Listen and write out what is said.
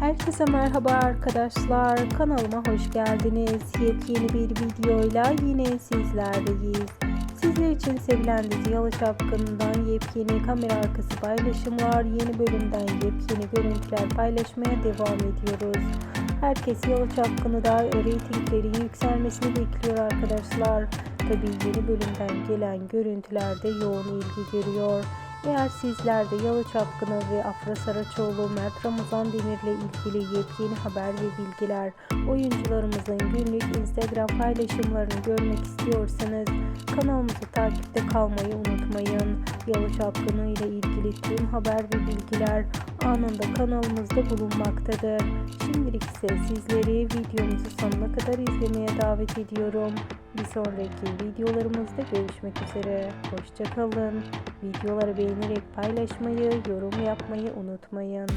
Herkese merhaba arkadaşlar. Kanalıma hoş geldiniz. Yepyeni bir videoyla yine sizlerleyiz. Sizler için sevilen dizi Yalı Çapkın'dan yepyeni kamera arkası paylaşımlar, yeni bölümden yepyeni görüntüler paylaşmaya devam ediyoruz. Herkes Yalı Çapkın'ı da reytingleri yükselmesini bekliyor arkadaşlar. Tabii yeni bölümden gelen görüntülerde yoğun ilgi görüyor. Eğer sizler de Yalı Çapkını ve Afra Saraçoğlu, Mert Ramazan Demir'le ilgili yepyeni haber ve bilgiler, oyuncularımızın günlük Instagram paylaşımlarını görmek istiyorsanız kanalımızı takipte kalmayı unutmayın. Yalı Çapkını ile ilgili tüm haber ve bilgiler anında kanalımızda bulunmaktadır. Şimdilik ise sizleri videomuzu sonuna kadar izlemeye davet ediyorum. Bir sonraki videolarımızda görüşmek üzere. Hoşçakalın. Videoları beğenerek paylaşmayı, yorum yapmayı unutmayın.